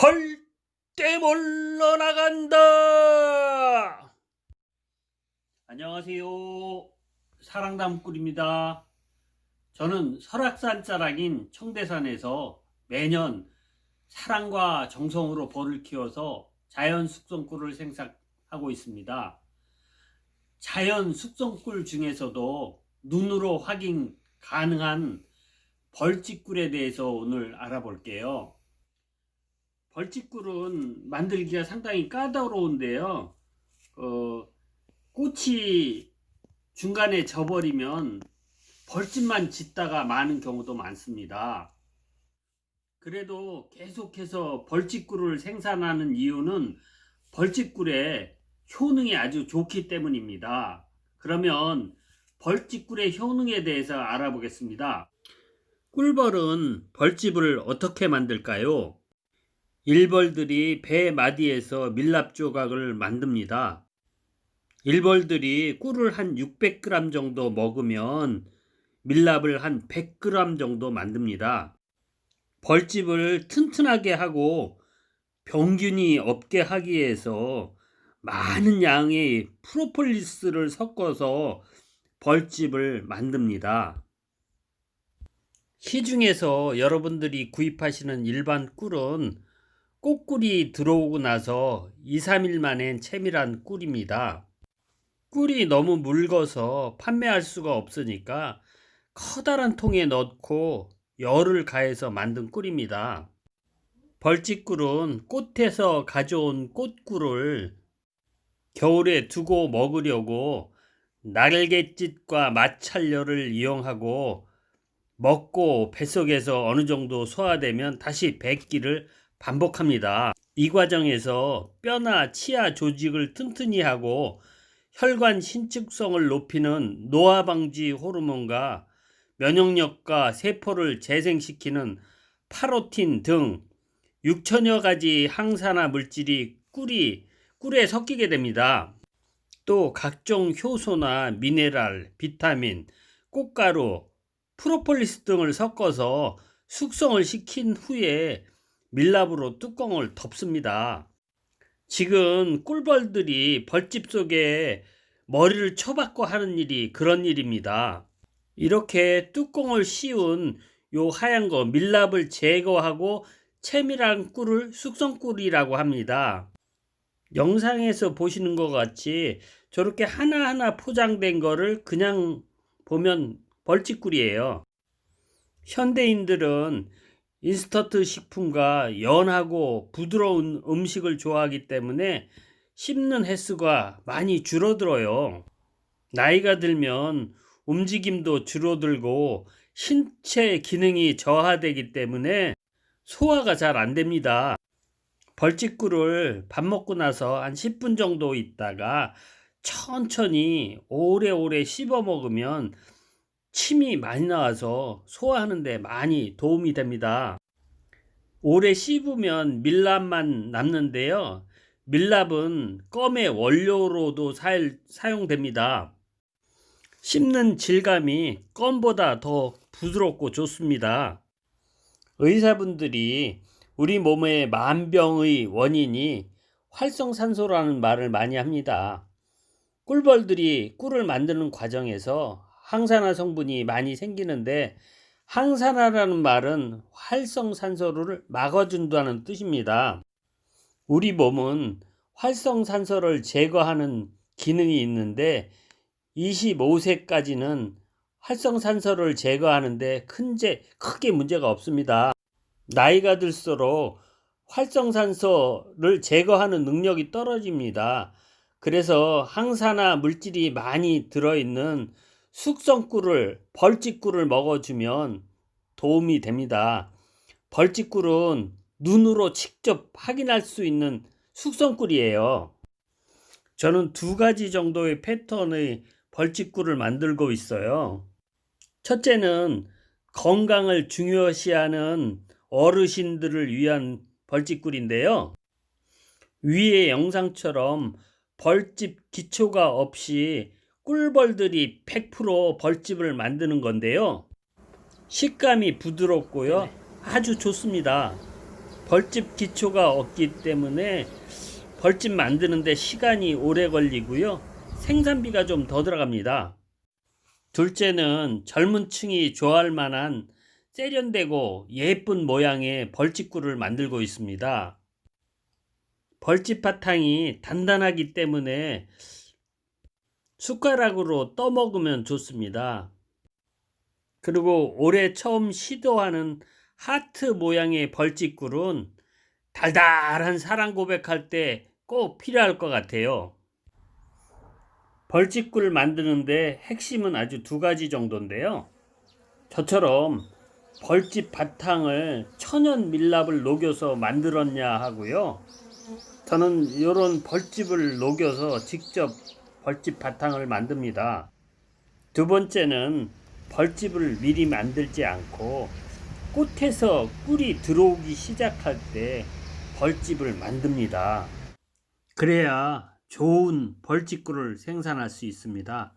벌떼 몰러 나간다. 안녕하세요. 사랑담꿀입니다. 저는 설악산 자락인 청대산에서 매년 사랑과 정성으로 벌을 키워서 자연 숙성꿀을 생산하고 있습니다. 자연 숙성꿀 중에서도 눈으로 확인 가능한 벌집꿀에 대해서 오늘 알아볼게요. 벌집꿀은 만들기가 상당히 까다로운데요. 어, 꽃이 중간에 져버리면 벌집만 짓다가 마는 경우도 많습니다. 그래도 계속해서 벌집꿀을 생산하는 이유는 벌집꿀의 효능이 아주 좋기 때문입니다. 그러면 벌집꿀의 효능에 대해서 알아보겠습니다. 꿀벌은 벌집을 어떻게 만들까요? 일벌들이 배 마디에서 밀랍 조각을 만듭니다. 일벌들이 꿀을 한 600g 정도 먹으면 밀랍을 한 100g 정도 만듭니다. 벌집을 튼튼하게 하고 병균이 없게 하기 위해서 많은 양의 프로폴리스를 섞어서 벌집을 만듭니다. 시중에서 여러분들이 구입하시는 일반 꿀은 꽃꿀이 들어오고 나서 2, 3일 만엔 채밀한 꿀입니다. 꿀이 너무 묽어서 판매할 수가 없으니까 커다란 통에 넣고 열을 가해서 만든 꿀입니다. 벌집꿀은 꽃에서 가져온 꽃꿀을 겨울에 두고 먹으려고 날갯짓과 마찰열을 이용하고 먹고 뱃속에서 어느 정도 소화되면 다시 뱉기를 반복합니다. 이 과정에서 뼈나 치아 조직을 튼튼히 하고 혈관 신축성을 높이는 노화 방지 호르몬과 면역력과 세포를 재생시키는 파로틴 등 6천여 가지 항산화 물질이 꿀이 꿀에 섞이게 됩니다. 또 각종 효소나 미네랄, 비타민, 꽃가루, 프로폴리스 등을 섞어서 숙성을 시킨 후에 밀랍으로 뚜껑을 덮습니다. 지금 꿀벌들이 벌집 속에 머리를 쳐박고 하는 일이 그런 일입니다. 이렇게 뚜껑을 씌운 요 하얀 거 밀랍을 제거하고 채밀한 꿀을 숙성꿀이라고 합니다. 영상에서 보시는 것 같이 저렇게 하나하나 포장된 거를 그냥 보면 벌집꿀이에요. 현대인들은 인스턴트 식품과 연하고 부드러운 음식을 좋아하기 때문에 씹는 횟수가 많이 줄어들어요. 나이가 들면 움직임도 줄어들고 신체 기능이 저하되기 때문에 소화가 잘 안 됩니다. 벌집꿀을 밥 먹고 나서 한 10분 정도 있다가 천천히 오래오래 씹어 먹으면 침이 많이 나와서 소화하는데 많이 도움이 됩니다. 오래 씹으면 밀랍만 남는데요. 밀랍은 껌의 원료로도 사용됩니다. 씹는 질감이 껌보다 더 부드럽고 좋습니다. 의사분들이 우리 몸의 만병의 원인이 활성산소라는 말을 많이 합니다. 꿀벌들이 꿀을 만드는 과정에서 항산화 성분이 많이 생기는데 항산화라는 말은 활성산소를 막아준다는 뜻입니다. 우리 몸은 활성산소를 제거하는 기능이 있는데 25세까지는 활성산소를 제거하는데 큰 제 크게 문제가 없습니다. 나이가 들수록 활성산소를 제거하는 능력이 떨어집니다. 그래서 항산화 물질이 많이 들어있는 숙성꿀을 벌집꿀을 먹어주면 도움이 됩니다. 벌집꿀은 눈으로 직접 확인할 수 있는 숙성꿀이에요. 저는 두 가지 정도의 패턴의 벌집꿀을 만들고 있어요. 첫째는 건강을 중요시하는 어르신들을 위한 벌집꿀인데요. 위의 영상처럼 벌집 기초가 없이 꿀벌들이 100% 벌집을 만드는 건데요. 식감이 부드럽고요. 아주 좋습니다. 벌집 기초가 없기 때문에 벌집 만드는데 시간이 오래 걸리고요. 생산비가 좀 더 들어갑니다. 둘째는 젊은 층이 좋아할 만한 세련되고 예쁜 모양의 벌집구를 만들고 있습니다. 벌집 바탕이 단단하기 때문에 숟가락으로 떠먹으면 좋습니다. 그리고 올해 처음 시도하는 하트 모양의 벌집꿀은 달달한 사랑 고백할 때 꼭 필요할 것 같아요. 벌집꿀 만드는데 핵심은 아주 두 가지 정도인데요. 저처럼 벌집 바탕을 천연 밀랍을 녹여서 만들었냐 하고요. 저는 이런 벌집을 녹여서 직접 벌집 바탕을 만듭니다. 두 번째는 벌집을 미리 만들지 않고 꽃에서 꿀이 들어오기 시작할 때 벌집을 만듭니다. 그래야 좋은 벌집꿀을 생산할 수 있습니다.